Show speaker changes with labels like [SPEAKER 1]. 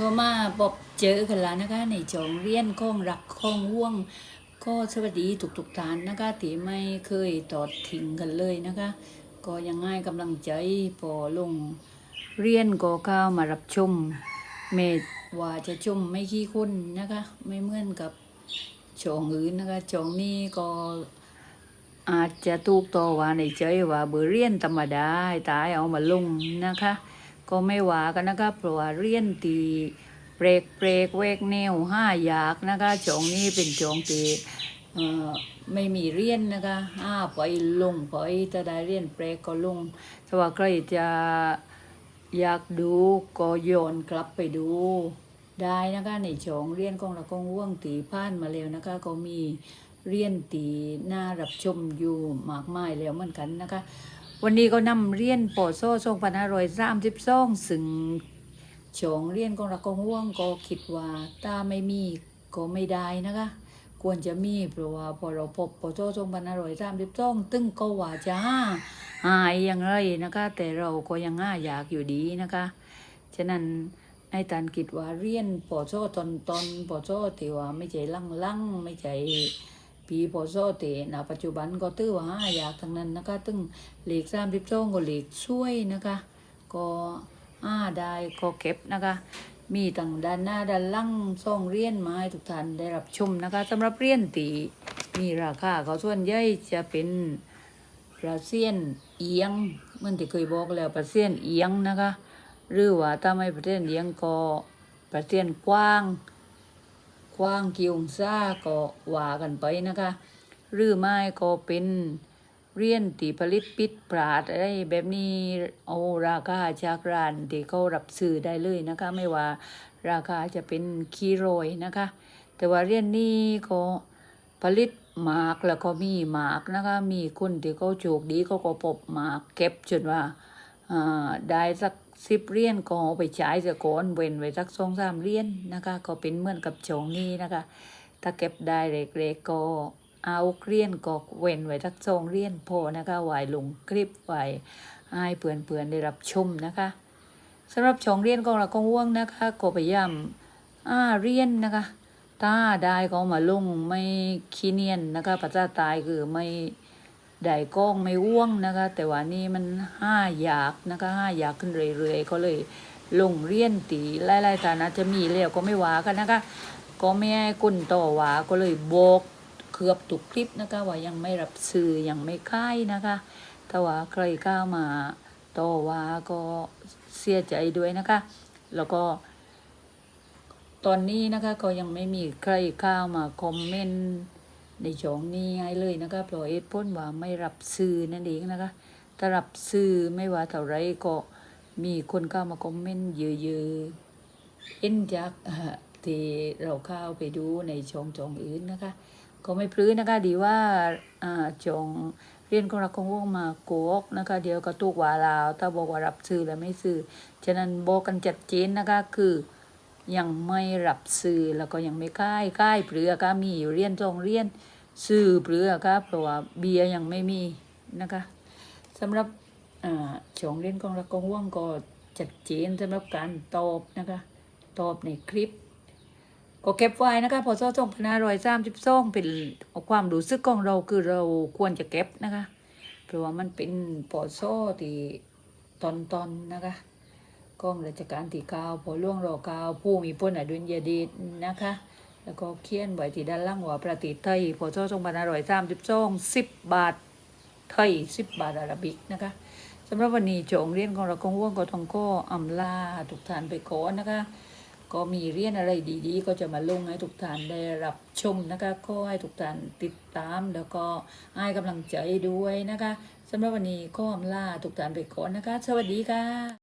[SPEAKER 1] ก็มาพบเจอกันแล้วนะคะในจองเรียนข้องรักข้องห่วง ก็สวัสดีทุกๆท่านนะคะที่ไม่เคยตอดทิ้งกันเลยนะคะ ก็ยังง่ายกำลังใจพอลงเรียนก็เข้ามารับชมเมดว่าจะชมไม่ขี้คุ้นนะคะ ไม่เหมือนกับชองอื่นนะคะชองนี้ก็อาจจะถูกต่อว่าในใจว่าเบอร์เรียนธรรมดาตายเอามาลงนะคะ ก็ไม่ว่ากันนะคะเพราะว่าเรียนตีเปรกเปรกเวกแนวห้าอยากนะคะจองนี้เป็นจองที่ไม่มีเรียนนะคะห้าปลงไปถ้าได้เรียนเปรกก็ลงถ้าว่าใครจะอยากดูก็โยนกลับไปดูได้นะคะในจองเรียนของเราก็ว่วงตีผ่านมาแล้วนะคะ ก็มีเรียนตีน่ารับชมอยู่มากมายแล้วเหมือนกันนะคะ วันนี้ก็นำเรียนปอโซ่ทรงพันห้าร้อยสามสิบสองซึ่งชองเรียนของราก็ห่วงก็คิดว่าถ้าไม่มีก็ไม่ได้นะคะ ควรจะมีเพราะว่าพอเราพบปอโซ่ทรงพันห้าร้อยสามสิบสองตึงก็ว่าจะห้าหายอย่างไรนะคะ แต่เราก็ยังห้าอยากอยู่ดีนะคะ ฉะนั้นไอ้ตันคิดว่าเรียนปอโซ่ตอนตอนปอโซ่ที่ว่าไม่ใจลังลังไม่ใจ ปีพอโซเตนะปัจจุบันก็ตื้อว่าหาอยากทั้งนั้นนะคะตึงเหล็กสามสิบสองก็เหล็กช่วยนะคะ ก็อ้าได้ก็เก็บนะคะ มีตั้งด้านหน้าด้านหลังซ่องเรียนมาให้ทุกท่านได้รับชมนะคะสำหรับเรียนตีมีราคาเขาส่วนใหญ่จะเป็นปลาเซียนเอียงเมื่อที่เคยบอกแล้วปลาเซียนเอียงนะคะ หรือว่าถ้าไม่ปลาเซียนเอียงก็ปลาเซียนกว้าง กว้างกี่องศาก็ว่ากันไปนะคะ หรือไม่ก็เป็นเรียนตีผลิตปิดปราดอะไรแบบนี้เอาราคาจากร้านที่เขารับซื้อได้เลยนะคะ ไม่ว่าราคาจะเป็นคีโรยนะคะ แต่ว่าเรียนนี้ก็ผลิตหมากแล้วก็มีหมากนะคะ มีคนที่เขาโชคดีเขาก็พบหมากเก็บจนว่าอ่า ได้สักสิบเรียญก็เอาไปใช้สะก่อนเว้นไว้สักสองสามเรียญนะคะ ก็เป็นเหมือนกับจองนี้นะคะ ถ้าเก็บได้เล็กๆก็เอาเรียญก็เว้นไว้สักสองเรียญพอนะคะไว้ลงคลิปไว้ให้เพื่อนๆได้รับชมนะคะสำหรับชองเรียญของเราก็ว่วงนะคะ ก็พยายามอ่าเรียญนะคะถ้าได้ก็เอามาลงไม่ขี้เนียนนะคะภาษาตายคือไม่ ได้กล้องไม่ว่วงนะคะ แต่ว่านี่มันห้าอยากนะคะห้าอยากขึ้นเรื่อยๆก็เลยลงเรียนตีไล่ๆฐานะจะมีแล้วก็ไม่ว่ากันนะคะ ก็ไม่ให้กุนต่อว่าก็เลยโบกเกือบทุกคลิปนะคะ ว่ายังไม่รับซื้อยังไม่ค่ายนะคะถ้าว่าใครกล้ามาต่อว่าก็เสียใจด้วยนะคะ แล้วก็ตอนนี้นะคะก็ยังไม่มีใครเข้ามาคอมเมนต์ ในช่องนี้ให้เลยนะคะเพราะเหตุผลว่าไม่รับซื้อนั่นเองนะคะถ้ารับซื้อไม่ว่าเท่าไรก็มีคนเข้ามาคอมเมนต์เยอะๆเอ็นจากที่เราเข้าไปดูในช่องจองอื่นนะคะ ก็ไม่พลื้นนะคะดีว่าอ่าจองเรียนของเราคงว่งมาโกกนะคะ เดี๋ยวก็ตุกว่าลาวถ้าบอกว่ารับซื้อแล้วไม่ซื้อฉะนั้นบอกกันจัดเจนนะคะคือ ยังไม่รับซื้อแล้วก็ยังไม่ค่ายค่ายเปลือก็มีอยู่เรียนจองเรียนซื้อเปลือกครับเพราะว่าเบียยังไม่มีนะคะสำหรับอ่าช่องเรียนของเราก็ห่วงก็จัดเจนสำหรับการตอบนะคะตอบในคลิป ก็เก็บไว้นะคะพอซ่อส่งพนารอยสามสิบสองเป็นความรู้สึกของเราคือเราควรจะเก็บนะคะ เพราะว่ามันเป็นปอซ่อที่ตอนตอนๆนะคะ กองราชการที่เก้าพอล่วงรอเก้าผู้มีพลอดุลยเดชนะคะ แล้วก็เขียนไว้ที่ด้านล่างว่าประเทศไทยพศสองพันห้าร้อยสามสิบสองสิบบาทไทยสิบบาทอาราบิกนะคะสำหรับวันนี้โจงเรียนของเราคงว่างก็ต้องก็อำลาทุกท่านไปก่อนนะคะ ก็มีเรียนอะไรดีๆ ก็จะมาลงให้ทุกท่านได้รับชมนะคะก็ให้ทุกท่านติดตามแล้วก็ให้กำลังใจด้วยนะคะสำหรับวันนี้ก็อำลาทุกท่านไปก่อนนะคะ สวัสดีค่ะ